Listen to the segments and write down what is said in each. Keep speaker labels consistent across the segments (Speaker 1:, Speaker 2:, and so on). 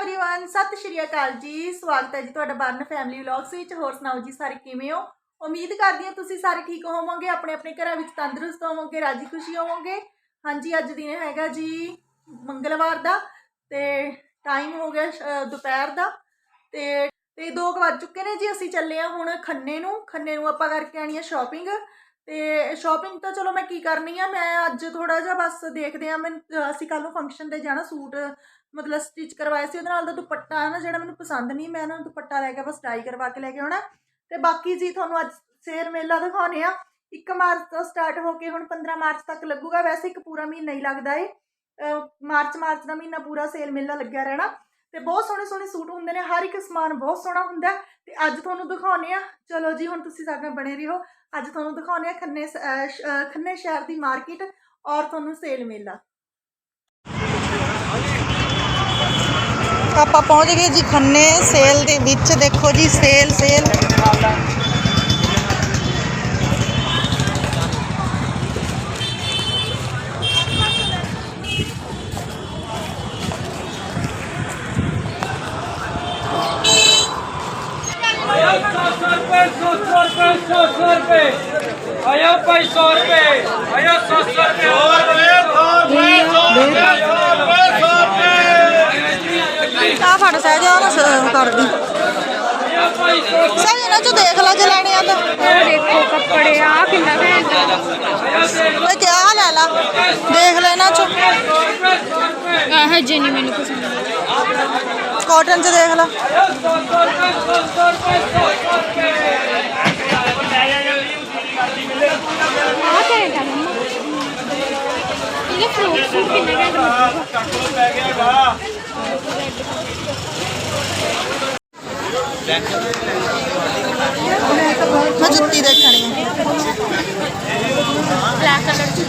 Speaker 1: Everyone ਸਤਿ ਸ਼੍ਰੀ ਅਕਾਲ ਜੀ ਸਵਾਗਤ ਹੈ ਜੀ ਤੁਹਾਡਾ ਬਰਨ ਫੈਮਿਲੀ ਵਲੌਗਸ ਵਿੱਚ ਹੋਰ ਸੁਣਾਓ ਜੀ ਸਾਰੇ ਕਿਵੇਂ ਹੋ ਉਮੀਦ ਕਰਦੀ ਹਾਂ ਤੁਸੀਂ ਸਾਰੇ ਠੀਕ ਹੋਵੋਗੇ ਆਪਣੇ ਆਪਣੇ ਘਰਾਂ ਵਿੱਚ ਤੰਦਰੁਸਤ ਹੋਵੋਗੇ ਰਾਜੀ ਖੁਸ਼ੀ ਹੋਵੋਗੇ ਹਾਂਜੀ ਅੱਜ ਦਿਨ ਹੈਗਾ ਜੀ ਮੰਗਲਵਾਰ ਦਾ ਤੇ ਟਾਈਮ ਹੋ ਗਿਆ ਸ਼- ਦੁਪਹਿਰ ਦਾ ਤੇ ਤੇ 2 ਵੱਜ ਚੁੱਕੇ ਨੇ ਜੀ ਅਸੀਂ ਚੱਲੇ ਆ ਹੁਣ ਖੰਨੇ ਨੂੰ ਖੰਨੇ ਨੂੰ ਆਪਾਂ ਕਰਕੇ ਆਣੀ ਆ ਸ਼ਾਪਿੰਗ ਤੇ ਸ਼ਾਪਿੰਗ ਤਾਂ ਚਲੋ ਮੈਂ ਕੀ ਕਰਨੀ ਆ ਮੈਂ ਅੱਜ ਥੋੜਾ ਜਿਹਾ ਬਸ ਦੇਖਦੇ ਆ ਮੈਂ ਅਸੀਂ ਕੱਲ ਨੂੰ ਫੰਕਸ਼ਨ ਤੇ ਜਾਣਾ ਸੂਟ ਮਤਲਬ ਸਟਿਚ ਕਰਵਾਇਆ ਸੀ, ਉਹਦੇ ਨਾਲ ਦਾ ਦੁਪੱਟਾ ਹੈ ਨਾ ਜਿਹੜਾ ਮੈਨੂੰ ਪਸੰਦ ਨਹੀਂ, ਮੈਂ ਨਾ ਦੁਪੱਟਾ ਲੈ ਕੇ ਬਸ ਟਾਈ ਕਰਵਾ ਕੇ ਲੈ ਕੇ ਆਉਣਾ। ਤੇ ਬਾਕੀ ਜੀ ਤੁਹਾਨੂੰ ਅੱਜ ਸੇਰ ਮੇਲਾ ਦਿਖਾਉਣੇ ਆ। 1 ਮਾਰਚ ਤੋਂ ਸਟਾਰਟ ਹੋ ਕੇ ਹੁਣ 15 ਮਾਰਚ ਤੱਕ ਲੱਗੂਗਾ। ਵੈਸੇ ਇੱਕ ਪੂਰਾ ਮਹੀਨਾ ਹੀ ਲੱਗਦਾ ਏ। ਮਾਰਚ ਮਾਰਚ ਦਾ ਮਹੀਨਾ ਪੂਰਾ ਸੇਲ ਮੇਲਾ ਲੱਗਿਆ ਰਹਿਣਾ। ਤੇ ਬਹੁਤ ਸੋਹਣੇ ਸੋਹਣੇ ਸੂਟ ਹੁੰਦੇ ਨੇ। ਹਰ ਇੱਕ ਸਮਾਨ ਬਹੁਤ ਸੋਹਣਾ ਹੁੰਦਾ ਹੈ। ਤੇ ਅੱਜ ਤੁਹਾਨੂੰ ਦਿਖਾਉਣੇ ਆ। ਚਲੋ ਜੀ, ਹੁਣ ਤੁਸੀਂ ਸਾਡੇ ਨਾਲ ਬਣੇ ਰਹੋ। ਅੱਜ ਤੁਹਾਨੂੰ ਦਿਖਾਉਣੇ ਆ ਖੰਨੇ ਸ- ਸ਼- ਖੰਨੇ ਸ਼ਹਿਰ ਦੀ ਮਾਰਕੀਟ ਔਰ ਤੁਹਾਨੂੰ ਸੇਲ ਮੇਲਾ।
Speaker 2: ਆਪਾਂ ਪਹੁੰਚ ਗਏ ਜੀ ਖੰਨੇ ਸੇਲ ਦੇ ਵਿੱਚ ਦੇਖੋ ਜੀ ਸੇਲ ਸੇਲ
Speaker 3: आया सौ सौ रुपये सौ सौ रुपये सौ सौ रुपये आया भाई सौ रुपये आया सौ सौ रुपये
Speaker 2: ਆ ਫੜ ਸਹਿਜ ਆ ਮੈਂ ਕਰ ਦੀ ਸਹਿਜ ਇਹਨਾਂ ਚੋਂ ਦੇਖ ਲੈ ਜੇ ਲੈਣੇ ਆ ਤਾਂ।
Speaker 4: ਦੇਖੋ ਕੱਪੜੇ ਆ ਕਿੰਨਾ ਘੈਂਟ
Speaker 2: ਮੈਂ ਕਿਹਾ ਆਹ ਲੈ ਲਾ। ਦੇਖ ਲੈ ਇਹਨਾਂ ਚੋਂ।
Speaker 4: ਆਹ ਜੇ ਨਹੀਂ ਮੈਨੂੰ ਪਸੰਦ।
Speaker 2: ਕਾਟਨ ਚ ਦੇਖ ਲੈ।
Speaker 4: ਆ ਘੈਂਟ ਆ ਮੰਮਾ। ਇਹਦੇ
Speaker 2: ਮੈਂ ਜੁੱਤੀ ਦੇਖਣੀ ਹੈ
Speaker 4: ਬਲੈਕ ਕਲਰ ਚ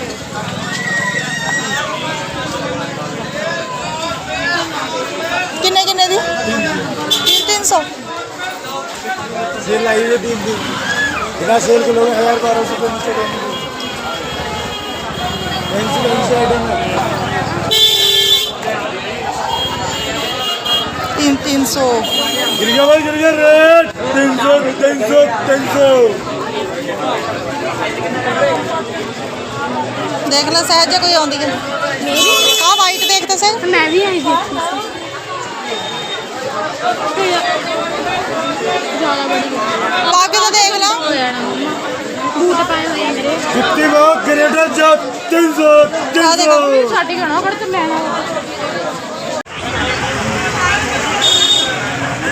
Speaker 2: ਕਿੰਨੇ ਕਿੰਨੇ ਦੀ 300
Speaker 5: सेल आई हुई है तीन दिन बिना सेल के लोग हजार बारह सौ रुपये नीचे देंगे फैंसी फैंसी आइटम है
Speaker 2: 3 300
Speaker 5: गिर गया भाई गिर गया रेट तीन सौ तीन सौ तीन सौ
Speaker 2: ਦੇਖ ਲੈ ਸਹਿਜ ਜੇ ਕੋਈ ਆਉਂਦੀ ਹੈ ਆ ਵਾਈਟ ਦੇਖ ਤਾਂ ਸਹਿਜ
Speaker 4: ਮੈਂ ਵੀ ਆਈ ਦੇਖੀ ਸੀ ਜ਼ਿਆਦਾ ਬੜੀ
Speaker 2: ਪਾ ਕੇ ਤਾਂ ਦੇਖ ਲਾ
Speaker 4: ਹੋ ਜਾਣਾ ਮੰਮਾ ਬੂਟ ਪਾਏ ਹੋਏ ਆ ਮੇਰੇ
Speaker 5: फिफ्टी वो ग्रेटर जो तीन सौ तीन
Speaker 2: ਆ
Speaker 5: सौ
Speaker 2: ਦੇਖ
Speaker 4: ਛੱਡ ਗਣਾ ਪਰ ਤੇ ਲੈਣਾ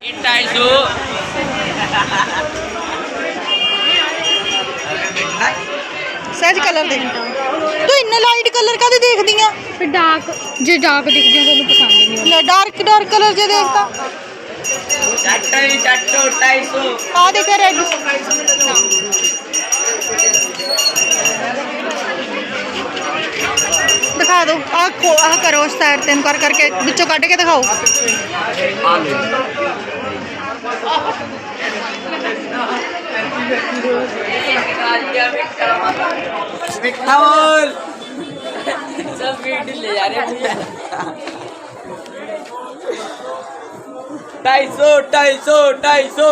Speaker 4: ఈ టైల్స్
Speaker 2: ਸਹਿਜ ਕਲਰ ਦੇ। ਤੂੰ ਇੰਨਾ ਲਾਈਟ ਕਲਰ ਕਾਦੇ ਦੇਖਦੀ ਆ?
Speaker 4: ਫਿਰ ਡਾਰਕ ਜੇ ਡਾਰਕ ਦਿਖਦੇ ਤੁਹਾਨੂੰ ਪਸੰਦ ਨਹੀਂ
Speaker 2: ਲੈ ਡਾਰਕ ਡਾਰਕ ਕਲਰ ਜੇ
Speaker 6: ਦੇਖਦਾ। ਟੱਟੋ ਟੱਟੋ 250
Speaker 2: ਆ ਦੇਖ ਰੈਡ दिखा दो आ आ करो सैर
Speaker 6: तेन कर करके। बिचो कट के दिखाओ। ढाई सौ ढाई सौ ढाई सौ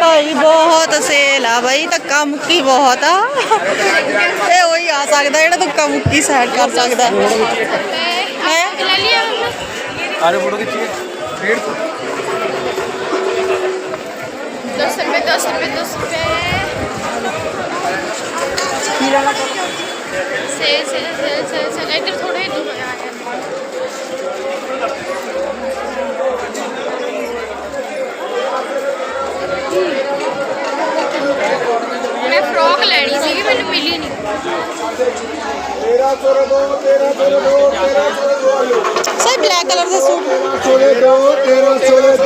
Speaker 2: ਭਾਈ ਬਹੁਤ ਸੇਲ ਆ ਭਾਈ ਧੱਕਾ ਮੁੱਕੀ ਬਹੁਤ ਆ। ਇਹ ਉਹੀ ਆ ਸਕਦਾ ਜਿਹੜਾ ਧੱਕਾ ਮੁੱਕੀ ਸੈਟ ਕਰ ਸਕਦਾ। ਹੈ?
Speaker 4: ਰੁਪਏ 10 ਰੁਪਏ। ਕੀ ਮੈਂ ਫਰੋਕ ਲੈਣੀ ਸੀਗੀ ਮੈਨੂੰ ਮਿਲੀ ਨਹੀਂ
Speaker 2: ਬਲੈਕ ਕਲਰ ਦਾ ਸੂਟ।
Speaker 5: ਸੋਰੇ ਦੋ ਤੇਰਾ ਸੋਰੇ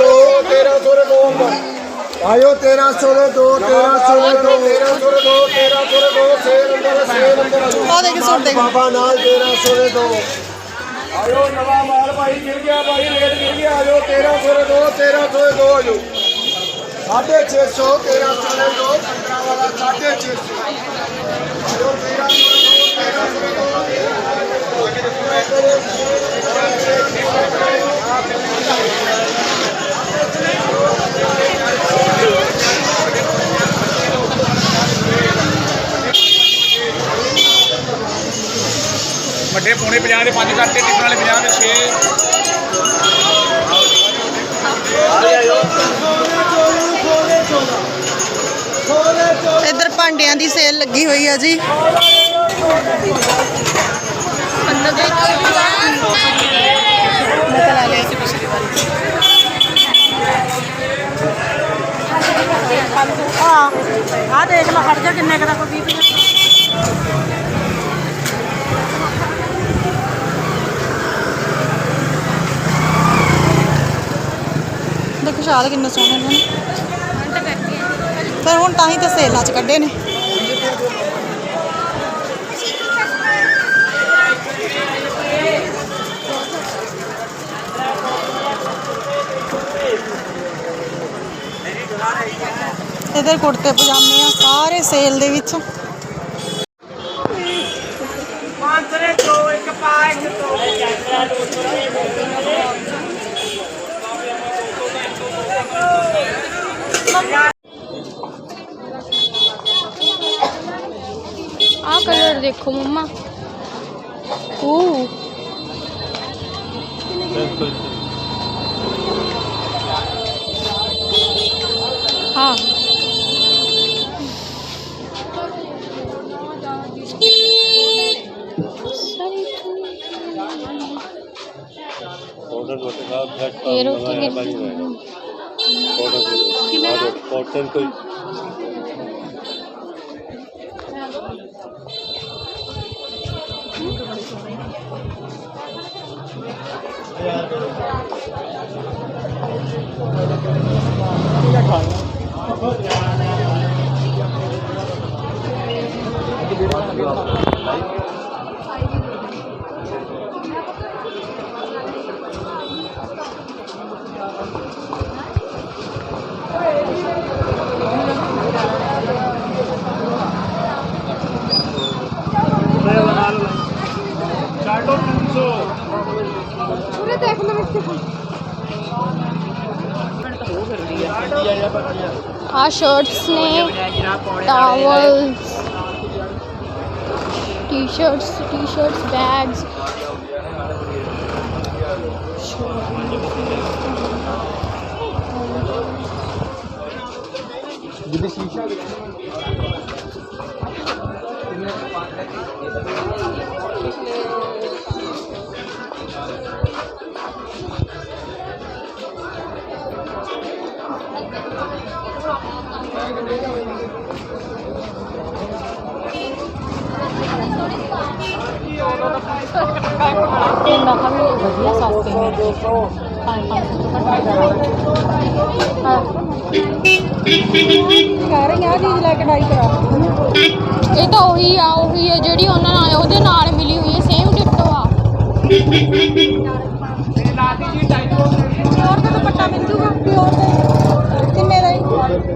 Speaker 5: ਆਇਓ 1300 ਦੇ ਦੋ 1300 ਦੇ ਦੋ। 1300 ਦੇ ਦੋ 1300 ਦੇ ਦੋ ਸੇਲ ਅੰਦਰ ਸੇਲ ਅੰਦਰ ਆ
Speaker 2: ਦੇਖ ਸੂਟ ਦੇਖ।
Speaker 5: ਬਾਬਾ ਨਾਲ 1300 ਦੇ ਦੋ। ਆਇਓ ਨਵਾਂ ਮਾਲ ਭਾਈ ਗਿਰ ਗਿਆ ਭਾਈ ਰੇਟ ਗਿਰ ਗਿਆ ਆਇਓ 1300 ਦੇ ਦੋ 1300 ਦੇ ਦੋ ਆਜੋ। 650 1300 ਦੇ ਦੋ 15 ਵਾਲਾ 650 ਆਇਓ 1300 ਦੇ ਦੋ। 1300 ਦੇ ਦੋ
Speaker 7: ਵੱਡੇ ਪੌਣੇ 50 ਦੇ 5 ਕਰਤੇ ਟਿਕਣ ਵਾਲੇ 50 ਦੇ 6
Speaker 2: ਇੱਧਰ ਭਾਂਡਿਆਂ ਦੀ ਸੇਲ ਲੱਗੀ ਹੋਈ ਆ ਜੀ।
Speaker 1: ਆ ਦੇਖ ਲਓ ਹਟ ਜਾ ਕਿੰਨੇ ਕਦਾ ਕੋਈ 20
Speaker 2: ਦੇਖੋ, ਸ਼ਾਲ ਕਿੰਨੇ ਸੋਹਣੇ ਨੇ। ਫਿਰ ਹੁਣ ਤਾਂ ਹੀ ਤਾਂ ਸੇਲਾਂ 'ਚ ਕੱਢੇ ਨੇ। ਇਧਰ ਕੁੜਤੇ ਪਜਾਮੇ ਆ ਸਾਰੇ ਸੇਲ ਦੇ ਵਿੱਚ
Speaker 4: ਆ ਕਲਰ ਦੇਖੋ ਮੰਮਾ ਓ ਫੇਰ ਉੱਥੇ ਗਿਰ ਕਿਵੇਂ ਆ
Speaker 8: ਕਾਟਨ ਕੋਈ।
Speaker 4: ਯਾਰ આ શર્ટ્સ ને towels T shirts T shirts bags દીદી શીશા ਆ ਸ਼ਰਟਸ ਨੇ ਟਾਵਲਸ ਟੀ-ਸ਼ਰਟਸ ਟੀ-ਸ਼ਰਟਸ ਬੈਗਸ ਇਹ ਤਾਂ ਉਹੀ ਆ ਉਹੀ ਆ ਜਿਹੜੀ ਉਹਨਾਂ ਨਾਲ ਉਹਦੇ ਨਾਲ ਮਿਲੀ ਹੋਈ ਹੈ ਸੇਮ ਡਿਟੋ ਆ
Speaker 2: ਪਿਓਰ ਦਾ ਦੁਪੱਟਾ ਮਿਲ ਜੂਗਾ ਪਿਓਰ ਦਾ। ਕਿੰਨੇ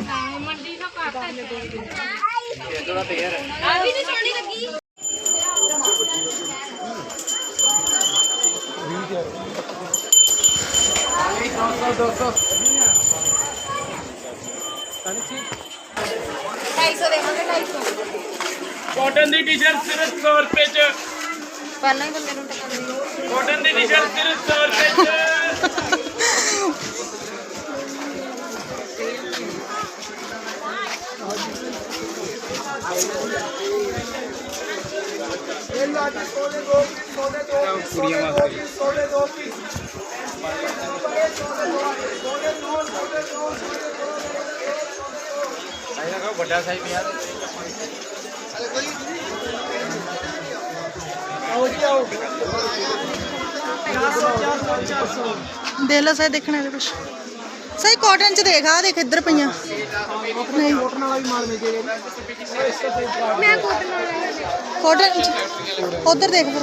Speaker 2: ਦਾ ਹੈ
Speaker 4: ਮੰਡੀ ਦਾ ਕਰਤਾ ਆ ਵੀ ਨਹੀਂ ਸੋਹਣੀ
Speaker 3: ਕਾਟਨ ਦੀ ਟੀ-ਸ਼ਰਟ ਸਿਰਫ 100 ਰੁਪਏ ਚ।
Speaker 4: ਪਹਿਲਾਂ ਹੀ ਬੰਦੇ ਨੂੰ ਟਕਾਉਂਦੀ
Speaker 3: ਕਾਟਨ ਦੀ ਟੀ-ਸ਼ਰਟ ਸਿਰਫ 100 ਰੁਪਏ ਚ।
Speaker 5: ਇਹ ਦੋ ਪੀਸ ਸੋਨੇ ਦੋ ਪੀਸ ਸੋਨੇ ਦੋ ਪੀਸ ਸੋਨੇ ਦੋ ਪੀਸ ਸੋਨੇ ਦੋ ਸੋਨੇ ਦੋ ਸੋਨੇ ਦੋ
Speaker 7: ਵੱਡਾ ਸਾਈਜ਼ ਪਿਆ
Speaker 2: दे सही देखने वाले कुछ।
Speaker 4: सही कॉटन च
Speaker 2: देख देख इधर पई कॉटन उधर देख फिर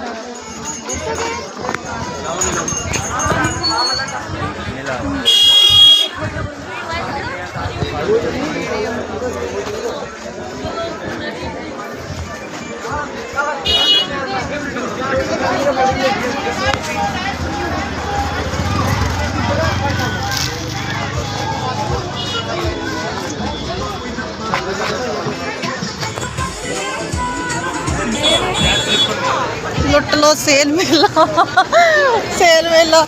Speaker 2: ਲੁੱਟ ਲੋ ਸੇਲ ਮੇਲਾ। ਸੇਲ ਮੇਲਾ।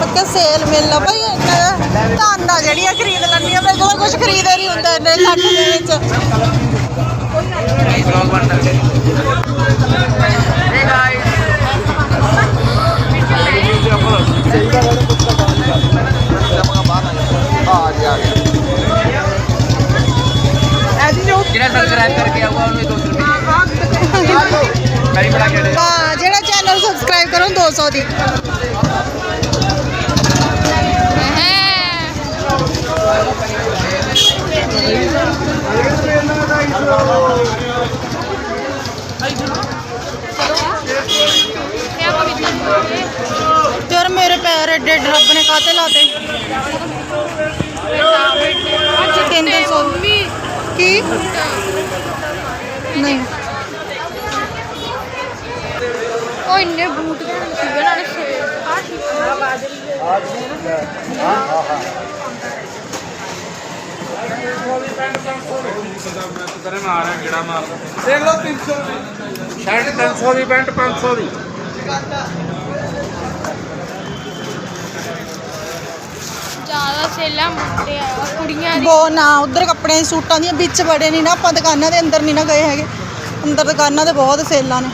Speaker 2: ਪੱਕਾ ਸੇਲ ਮੇਲਾ ਭਾਈ ਧਾਨਾ ਜਿਹੜੀਆਂ ਖਰੀਦ ਲੈਣੀਆਂ ਮੇਰੇ ਕੋਲ ਕੁਝ ਖਰੀਦੇ ਨਹੀਂ ਹੁੰਦਾ ਇੰਨੇ ਲੱਖ ਦੇ ਵਿੱਚ।
Speaker 6: ਜਿਹੜਾ ਸਬਸਕ੍ਰਾਈਬ ਕਰਕੇ ਆਊਗਾ ਉਹਨੂੰ 200 ਰੁਪਏ
Speaker 2: ਜਿਹੜਾ ਚੈਨਲ ਸਬਸਕ੍ਰਾਈਬ ਕਰੋ 200 ਦੀ
Speaker 4: ਕਿਆ ਪਵਿੱਤਰ
Speaker 2: ਯਾਰ ਮੇਰੇ ਪੈਰ ਏਡੇ ਏਡੇ ਰੱਬ ਨੇ ਕਾਤੇ ਲਾਤੇ ਤਿੰਨ ਤਿੰਨ ਸੌ
Speaker 4: ਮੰਮੀ
Speaker 2: ਕੀ ਨਹੀਂ
Speaker 4: ਉਹ ਇੰਨੇ ਬੂਟ ਸੀਗੇ ਨਾਲੇ ਸੇ ਆ ਠੀਕ
Speaker 7: ਕਰੇ ਮਾਰ ਰਿਹਾ ਕਿਹੜਾ ਮਾਰ ਦੇਖ ਲਓ 300 ਦੀ ਸ਼ਰਟ 300 ਦੀ ਪੈਂਟ 500 ਦੀ
Speaker 4: ਜ਼ਿਆਦਾ ਸੇਲਾਂ ਮੁੰਡੇ ਆ ਕੁੜੀਆਂ ਦੀ
Speaker 2: ਬੋ ਨਾ ਉਧਰ ਕੱਪੜਿਆਂ ਦੀ ਸੂਟਾਂ ਦੀਆਂ ਵਿੱਚ ਬੜੇ ਨਹੀਂ ਨਾ ਆਪਾਂ ਦੁਕਾਨਾਂ ਦੇ ਅੰਦਰ ਨਹੀਂ ਨਾ ਗਏ ਹੈਗੇ। ਅੰਦਰ ਦੁਕਾਨਾਂ ਤੇ ਬਹੁਤ ਸੇਲਾਂ ਨੇ।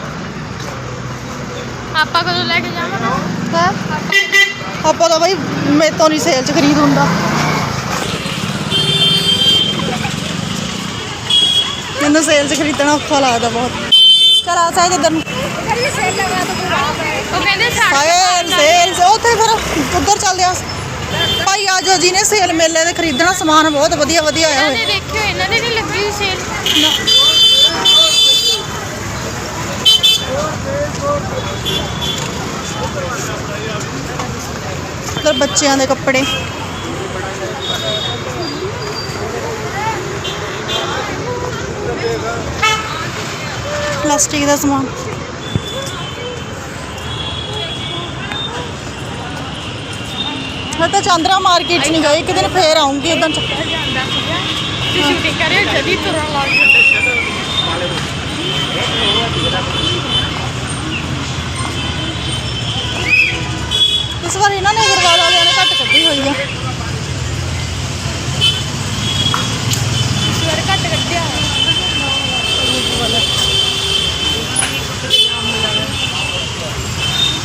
Speaker 4: ਆਪਾਂ ਕਦੋਂ ਲੈ ਕੇ ਜਾਵਾਂਗੇ?
Speaker 2: ਹੈ? ਆਪਾਂ ਤਾਂ ਬਈ ਮੇਰੇ ਤੋਂ ਨਹੀਂ ਸੇਲ 'ਚ ਖਰੀਦ ਹੁੰਦਾ। ਮੈਨੂੰ ਸੇਲ 'ਚ ਖਰੀਦਣਾ ਔਖਾ ਲੱਗਦਾ ਬਹੁਤ। ਚਲ ਆ ਸਾਈਡ ਇਧਰ ਨੂੰ।
Speaker 4: ਉਹ ਕਹਿੰਦੇ
Speaker 2: ਹਾਏ ਸੇਲ ਉੱਥੇ ਫਿਰ ਉੱਧਰ ਚੱਲਦੇ ਆ ਭਾਈ ਆ ਜੋ ਜਿਹਨੇ ਸੇਲ ਮੇਲੇ ਦੇ ਖਰੀਦਣਾ ਸਮਾਨ ਬਹੁਤ ਵਧੀਆ ਵਧੀਆ ਆਇਆ ਹੋਇਆ।
Speaker 4: ਦੇਖਿਓ ਇਹਨਾਂ ਦੇ ਨਹੀਂ ਲੱਗੀ ਹੋਈ ਸੇਲ
Speaker 2: ਬੱਚਿਆਂ ਦੇ ਕੱਪੜੇ। ਪਲਾਸਟਿਕ ਦਾ ਸਮਾਨ। ਮੈਂ ਤਾਂ ਚਾਂਦਰਾ ਮਾਰਕੀਟ ਨਹੀਂ ਗਈ ਇੱਕ ਦਿਨ ਫੇਰ ਆਉਂਗੀ ਉਦੋਂ
Speaker 4: ਜਾਂਦਾ ਸੀਗਾ ਤੇ ਸ਼ੂਟਿੰਗ ਕਰੇ ਜਦੀ ਤੁਰਨ ਲੱਗ ਜਾਂਦਾ
Speaker 2: ਇਸ ਵਾਰ ਇਹਨਾਂ ਨੇ ਅਗਰਵਾਲ ਵਾਲਿਆਂ ਨੇ ਘੱਟ ਕੱਢੀ ਹੋਈ ਆ।
Speaker 4: ਸਵੇਰ ਘੱਟ ਕੱਢਿਆ।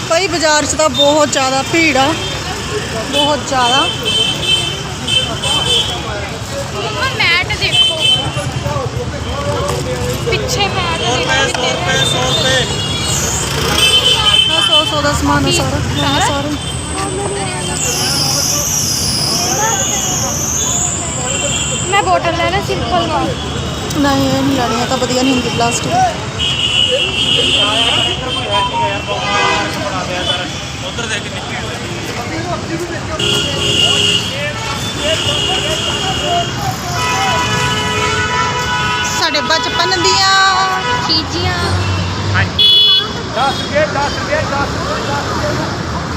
Speaker 2: ਭਾਈ ਬਾਜ਼ਾਰ 'ਚ ਤਾਂ ਬਹੁਤ ਜ਼ਿਆਦਾ ਭੀੜ ਆ ਬਹੁਤ ਜ਼ਿਆਦਾ
Speaker 4: ਮੰਮਾ ਮੈਟ ਦੇਖੋ ਪਿੱਛੇ ਮੈਟ ਦੇਖੋ ਕਿੰਨੇ
Speaker 2: ਆ 100 100 ਦਾ ਸਮਾਨ ਆ ਸਾਰਾ ਹਾਂ, ਸਾਰਾ
Speaker 4: ਮੈਂ ਬੋਟਲ ਲੈਣਾ ਸਿੰਪਲ ਵਾਲੀ
Speaker 2: ਨਹੀਂ ਇਹ ਨਹੀਂ ਲੈਣੀ ਇਹ ਤਾਂ ਵਧੀਆ ਨਹੀਂ ਹੁੰਦੀ ਪਲਾਸਟਿਕ ਸਾਡੇ ਬਚਪਨ ਦੀਆਂ
Speaker 4: ਚੀਜ਼ੀਆਂ।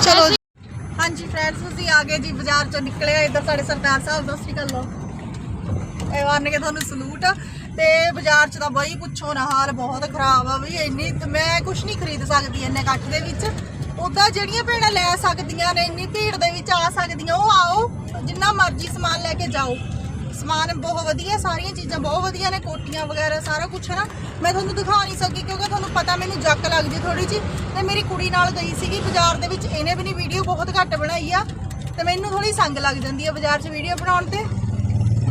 Speaker 2: ਚਲੋ ਹਾਂਜੀ ਫਰੈਂਡਸ ਅਸੀਂ ਆ ਗਏ ਜੀ ਬਾਜ਼ਾਰ ਚੋਂ ਨਿਕਲੇ ਆ ਇੱਧਰ ਸਾਡੇ ਸਰਦਾਰ ਸਾਹਿਬ ਦਾ ਸ੍ਰੀ ਅਕਾਲ ਲੋ ਇਹ ਵਾਰਨ ਕੇ ਤੁਹਾਨੂੰ ਸਲੂਟ। ਤੇ ਬਾਜ਼ਾਰ ਚ ਤਾਂ ਬਾਈ ਪੁੱਛੋ ਨਾ, ਹਾਲ ਬਹੁਤ ਖਰਾਬ ਆ ਬਈ ਇੰਨੀ ਮੈਂ ਕੁਝ ਨਹੀਂ ਖਰੀਦ ਸਕਦੀ ਇੰਨੇ ਇਕੱਠ ਦੇ ਵਿੱਚ। ਉਦਾਂ ਜਿਹੜੀਆਂ ਭੈਣਾਂ ਲੈ ਸਕਦੀਆਂ ਨੇ, ਇੰਨੀ ਭੀੜ ਦੇ ਵਿੱਚ ਆ ਸਕਦੀਆਂ, ਉਹ ਆਓ, ਜਿੰਨਾ ਮਰਜ਼ੀ ਸਮਾਨ ਲੈ ਕੇ ਜਾਓ। ਸਮਾਨ ਬਹੁਤ ਵਧੀਆ, ਸਾਰੀਆਂ ਚੀਜ਼ਾਂ ਬਹੁਤ ਵਧੀਆ ਨੇ ਕੋਟੀਆਂ ਵਗੈਰਾ, ਸਾਰਾ ਕੁਝ ਹੈ ਨਾ। ਮੈਂ ਤੁਹਾਨੂੰ ਦਿਖਾ ਨਹੀਂ ਸਕੀ ਕਿਉਂਕਿ ਤੁਹਾਨੂੰ ਪਤਾ ਮੈਨੂੰ ਜੱਕ ਲੱਗਦੀ ਥੋੜੀ ਜੀ ਤੇ ਮੇਰੀ ਕੁੜੀ ਨਾਲ ਗਈ ਸੀਗੀ ਬਾਜ਼ਾਰ ਦੇ ਵਿੱਚ, ਇਹਨੇ ਵੀ ਨਹੀਂ ਵੀਡੀਓ ਬਹੁਤ ਘੱਟ ਬਣਾਈ ਆ। ਤੇ ਮੈਨੂੰ ਥੋੜੀ ਸੰਗ ਲੱਗ ਜਾਂਦੀ ਆ ਬਾਜ਼ਾਰ 'ਚ ਵੀਡੀਓ ਬਣਾਉਣ ਤੇ।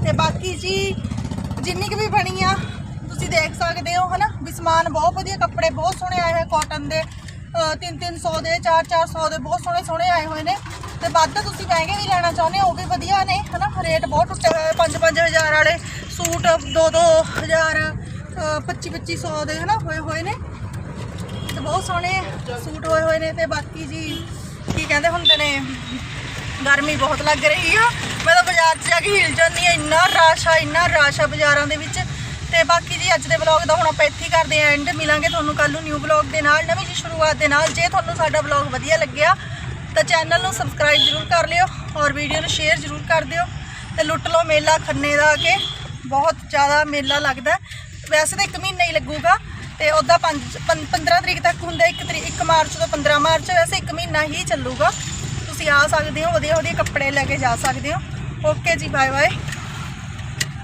Speaker 2: ਤੇ ਬਾਕੀ ਜੀ ਜਿੰਨੀ ਕੁ ਵੀ ਬਣੀ ਆ, ਤੁਸੀਂ ਦੇਖ ਸਕਦੇ ਹੋ, ਹਨਾ? ਵੀ ਸਮਾਨ ਬਹੁਤ ਵਧੀਆ, ਕੱਪੜੇ ਬਹੁਤ ਸੋਹਣੇ ਆਏ ਹੋਏ ਕਾਟਨ ਦੇ 3-300 ਦੇ 4-400 ਦੇ, ਬਹੁਤ ਸੋਹਣੇ ਸੋਹਣੇ ਆਏ ਹੋਏ ਨੇ। ਤੇ ਵੱਧ ਤੁਸੀਂ ਮਹਿੰਗੇ ਵੀ ਲੈਣਾ ਚਾਹੁੰਦੇ ਹੋ, ਉਹ ਵੀ ਵਧੀਆ ਨੇ, ਹਨਾ? ਰੇਟ ਬਹੁਤ ਟੁੱਟੇ ਹੋਏ 5-5000 ਵਾਲੇ ਸੂਟ 2-2000 25-2500 ਦੇ, ਹਨਾ, ਹੋਏ ਹੋਏ ਨੇ। ਤੇ ਬਹੁਤ ਸੋਹਣੇ ਸੂਟ ਹੋਏ ਹੋਏ ਨੇ, ਤੇ ਬਾਕੀ ਜੀ, ਕੀ ਕਹਿੰਦੇ ਹੁੰਦੇ ਨੇ, ਗਰਮੀ ਬਹੁਤ ਲੱਗ ਰਹੀ ਆ। ਮੈਂ ਤਾਂ ਬਾਜ਼ਾਰ 'ਚ ਜਾ ਕੇ ਹਿਲ ਜਾਂਦੀ ਆ ਇੰਨਾ ਰਸ਼ ਆ, ਇੰਨਾ ਰਸ਼ ਆ ਬਾਜ਼ਾਰਾਂ ਦੇ ਵਿੱਚ। ਤੇ ਬਾਕੀ ਜੀ ਅੱਜ ਦੇ ਵਲੌਗ ਦਾ ਹੁਣ ਆਪਾਂ ਇੱਥੇ ਹੀ ਕਰਦੇ ਆ ਐਂਡ ਮਿਲਾਂਗੇ ਤੁਹਾਨੂੰ ਕੱਲ ਨੂੰ ਨਿਊ ਵਲੌਗ ਦੇ ਨਾਲ, ਨਵੀਂ ਜੀ ਸ਼ੁਰੂਆਤ ਦੇ ਨਾਲ। ਜੇ ਤੁਹਾਨੂੰ ਸਾਡਾ ਵਲੌਗ ਵਧੀਆ ਲੱਗਿਆ, ਤਾਂ ਚੈਨਲ ਨੂੰ ਸਬਸਕ੍ਰਾਈਬ ਜ਼ਰੂਰ ਕਰ ਲਿਓ ਔਰ ਵੀਡੀਓ ਨੂੰ ਸ਼ੇਅਰ ਜ਼ਰੂਰ ਕਰ ਦਿਓ। ਤੇ ਲੁੱਟ ਲਓ ਮੇਲਾ ਖੰਨੇ ਦਾ ਕੇ, ਬਹੁਤ ਜ਼ਿਆਦਾ ਮੇਲਾ ਲੱਗਦਾ। ਵੈਸੇ ਤਾਂ ਇੱਕ ਮਹੀਨਾ ਹੀ ਲੱਗੂਗਾ, ਤੇ ਉਹਦਾ 5 15 ਤਰੀਕ ਤੱਕ ਹੁੰਦਾ 1 ਤਰੀਕ 1 ਮਾਰਚ ਤੋਂ 15 ਮਾਰਚ, ਵੈਸੇ ਇੱਕ ਮਹੀਨਾ ਹੀ ਚੱਲੂਗਾ। ਤੁਸੀਂ ਆ ਸਕਦੇ ਹੋ ਵਧੀਆ ਵਧੀਆ ਕੱਪੜੇ ਲੈ ਕੇ ਜਾ ਸਕਦੇ ਹੋ। ਓਕੇ ਜੀ ਬਾਏ ਬਾਏ